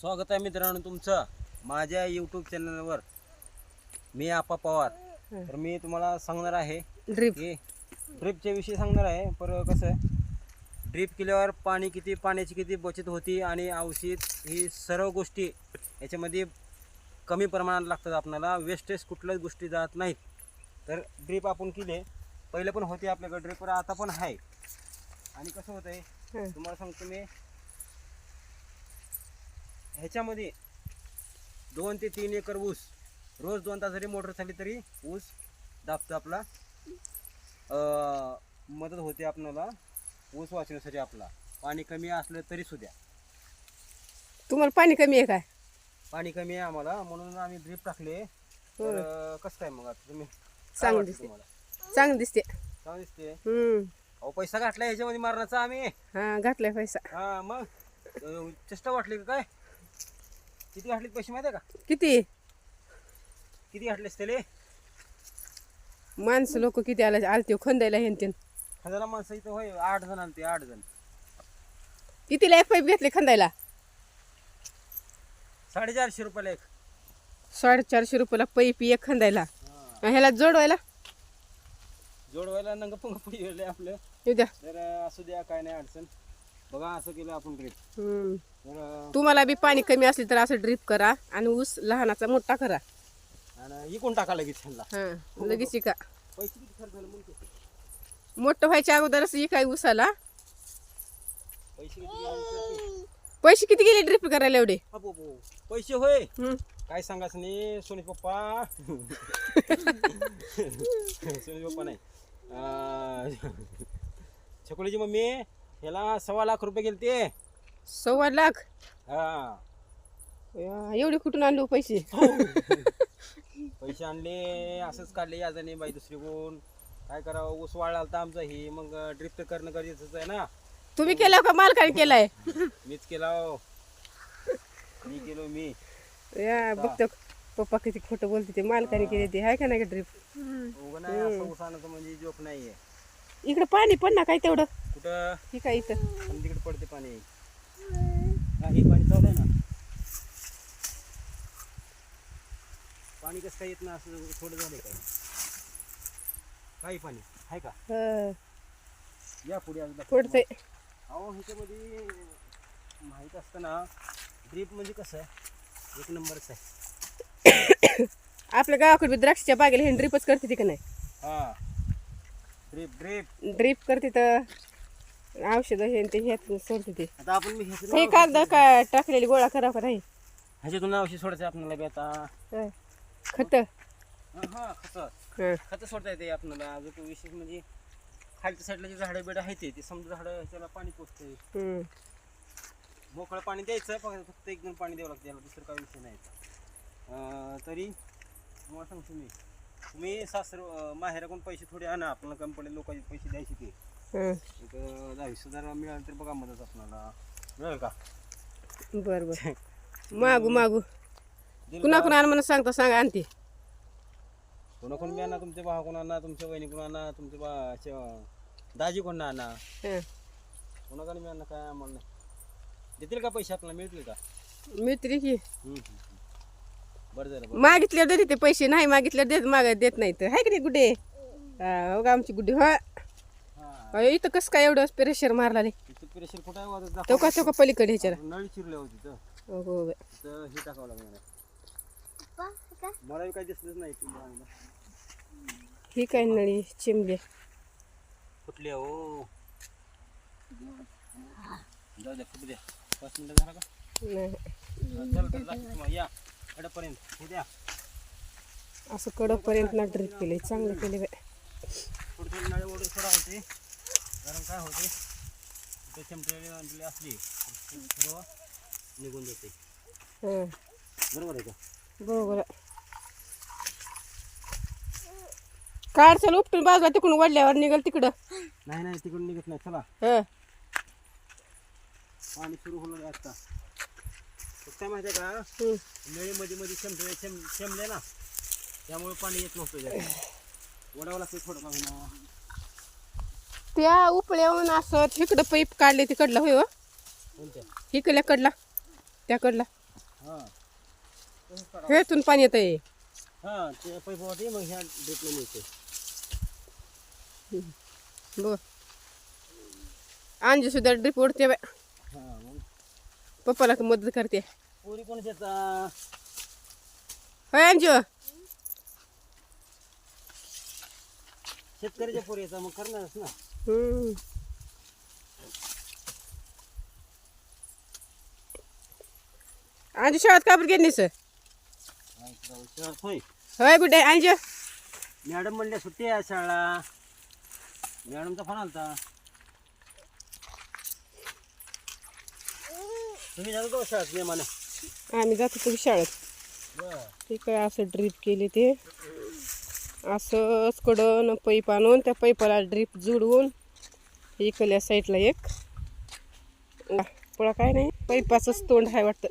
स्वागत आहे मित्रांनो तुमचं. माझ्या यूट्यूब चॅनलवर मी आपा पवार. तर मी तुम्हाला सांगणार आहे ड्रीप की ड्रीपच्या विषयी सांगणार आहे. पर कसं ड्रीप केल्यावर पाणी किती पाण्याची किती बचत होती आणि औषध ही सर्व गोष्टी याच्यामध्ये कमी प्रमाणात लागतात. आपल्याला वेस्टेज कुठल्याच गोष्टी जात नाहीत. तर ड्रीप आपण केले. पहिले पण होते आपल्याकडे ड्रीपर आता पण आहे. आणि कसं होतं आहे. तुम्हाला सांगतो मी. ह्याच्यामध्ये दोन ते तीन एकर ऊस रोज दोन तास जरी मोटर चालली तरी ऊस दाबतो आपला. मदत होते आपल्याला ऊस वाचण्यासाठी आपला. पाणी कमी असलं तरी सुद्धा तुम्हाला पाणी कमी आहे काय? पाणी कमी आहे आम्हाला म्हणून आम्ही ड्रीप टाकले. तर कसं काय मग आता तुम्ही? चांगलं दिसते चांगलं दिसते चांगलं दिसते हम्म. अहो पैसा घातला ह्याच्यामध्ये मारण्याचा आम्ही. हा घातलाय पैसा. हा मग? चेष्टा वाटली का काय? किती घातले पैसे माहिती का? किती? किती घातलेस त्याले? माणसं लोक किती आला आलते खंदायला हे तीन. हजार माणसं इथं होय आठ जण आलते आठ जण. कितीला एक पाईप घेतले खंदायला? साडेचारशे रुपयाला एक. साडेचारशे रुपयाला पाईप एक खंदायला. हा. ह्याला जोडवायला? जोडवायला नंग पंग आपलं. येऊ द्या. तर असू द्या काय नाही अडचण. बघा असं केलं आपण ड्रीप हम्म. तर अं, तुम्हाला बी पाणी कमी असले तर असं ड्रीप करा आणि ऊस लहानाचा मोठा करा. आणि इकून टाका लगेच त्यांना हा लगेच का पैसे किती खर्च झाले म्हणते? मोठं व्हायच्या अगोदरच काय ऊसाला पैसे किती घ्यायचे? पैसे किती गेले ड्रीप करायला एवढे? अबो. पैसे होय. हम्म. काय सांगायचं नाही सोनी पप्पा. सोनी पप्पा नाही. अं, छकुलीची मम्मी. ह्याला सव्वा लाख रुपये गेले ते सव्वा लाख? हा. या, एवढे कुठून आणले हो पैसे? पैसे आणले असंच काढले याजाने बाई दुसरी कोण काय करावं ऊस वाळला होता आमचा ही मग ड्रिफ्ट करणं गरजेचंच आहे ना. तुम्ही केलं का मालकाने केलाय? मीच केला हो. मी केलो मी. या बघतो. पप्पा किती खोटं बोलते ते मालकाने केले ते. हाय का नाही ड्रीप उगं नाही असं ऊस आणायचं म्हणजे जोक नाहीये. इकडे पाणी पण ना काय तेवढं. कुठं? ही काय इथं? आणि तिकडे पडते पाणी. हा, हे पाणी चालू आहे ना. पाणी कसं काय येत ना असं थोडं झालंय काय? काही पाणी आहे का? हं, या पुढे दाखव. थोडंसं अहो ह्याच्यामध्ये माहीत असतं ना ड्रीप म्हणजे कसं? आहे एक नंबरच आहे. आपल्या गावाकडे बी द्राक्षच्या बागेला हे ड्रीपच करते ती का नाही? हा. ड्रीप ड्रीप ड्रीप करते तर औषधं हे ते ह्यात सोडते ते. आता आपण मी हे कागद काय टाकलेली गोळा करा का नाही? ह्याच्यातून औषध सोडायचं आपल्याला बी आता. हं. खत? हा खत. हं. खत सोडता येते आपल्याला. अजून विशेष म्हणजे खालच्या साईडला जे झाडं बिडं आहेत ते, ते समजा झाडं ह्याच्याला पाणी पोचते हं. मोकळं पाणी द्यायचं फक्त फक्त एकदम पाणी द्यावं लागतं. याला दुसरं काही विषय नाही. अं, तरी तुम्हाला सांगतो मी. तुम्ही सासर माहेराकडून पैसे थोडे आणा आपल्याला कमी पडेल लोकांचे पैसे द्यायचे ते. हं. एक अं, दहा वीस हजार मिळालं तर बघा मदत आपल्याला. मिळेल का? बरं बरं. मागू मागू. कुणा? कुणा म्हणून सांगतो सांगा आणते. कोणाकडून बी आणा तुमच्या भावाकडून आणा तुमच्या बहिणीकडून आणा तुमच्या बा च्या- दाजीकडून आणा. हं. कोणाकडे मी आणा काय आम्हाला नाही. देतील का पैसे आपल्याला? मिळतील का? मिळते की. हम्म, हम्म, हम्म. बरं झालं बरं मागितल्यावर देते ते पैसे नाही मागितल्यावर देत माग देत नाही तर. हाय की नाही गुड्डे? हा, हो का आमची गुड्डी हा. हां. इथं कसं काय एवढं प्रेशर मारला रे तिथं प्रेशर कुठं आहे वाजत? तो दाखव का तो का पलीकडे ह्याच्याला? नळी चिरले होती तिथं. हो हो हो. तिथं हे टाकावं लागणार मला. बी काही दिसलंच नाही तुला आणलं. ही काय नळी चिमले? फुटले हो जाऊ द्या फुटू द्या. पाच मिनिटं झाला का? नाही. चल तर दाखव तुम्हाला. या. एवढ्यापर्यंत हे द्या. असं कडपर्यंत ना ड्रीप केले चांगलं केले बाय थोडी थोडी नळी ओढून सोडा होते. कारण काय होते? ते चमटलेली आणलेली असली सर्व निघून जाते. हां. बरोबर आहे का? बरोबर काढ चल उपटून बाजूला तिकडून वडल्यावर निघल तिकडं. नाही नाही तिकडून निघत नाही. चला. हं. पाणी सुरू होणार आता. काय माहिती का? हं. नळीमध्ये मध्ये शेमले शेम शेमले ना त्यामुळे पाणी येत नव्हतं ओढावं लागतं थोडं होईना. त्या उपळ्याहून असं तिकडं पाईप काढले तिकडला होय हो. इकडल्या कडला त्या कडला. हां. तसंच काढावं. हेतून पाणी येत आहे हां ते पैप होते मग ह्या ड्रिपला मिळते बघ अंजू सुद्धा ड्रिप ओढते बाय पप्पाला मदत करते. पोरी कोण शेता होय अंजू? शेतकऱ्याच्या पोरी येतात मग करणारच ना. हम्म. अंजू शाळेत का बरं गेली सर होय होय गुड्डे अंजू? मॅडम म्हणले सुट्टी आहे शाळा मॅडमचा फोन आलता. तुम्ही जातो का शाळेत नेमानं? आम्ही जातो तुम्ही शाळेत. इकडे असं ड्रीप केले ते. असंच कडन पैप आणून त्या पैपाला ड्रीप जोडवून इकडल्या साईडला एक. पुढं काय नाही. पैपाचंच तोंड आहे वाटतं.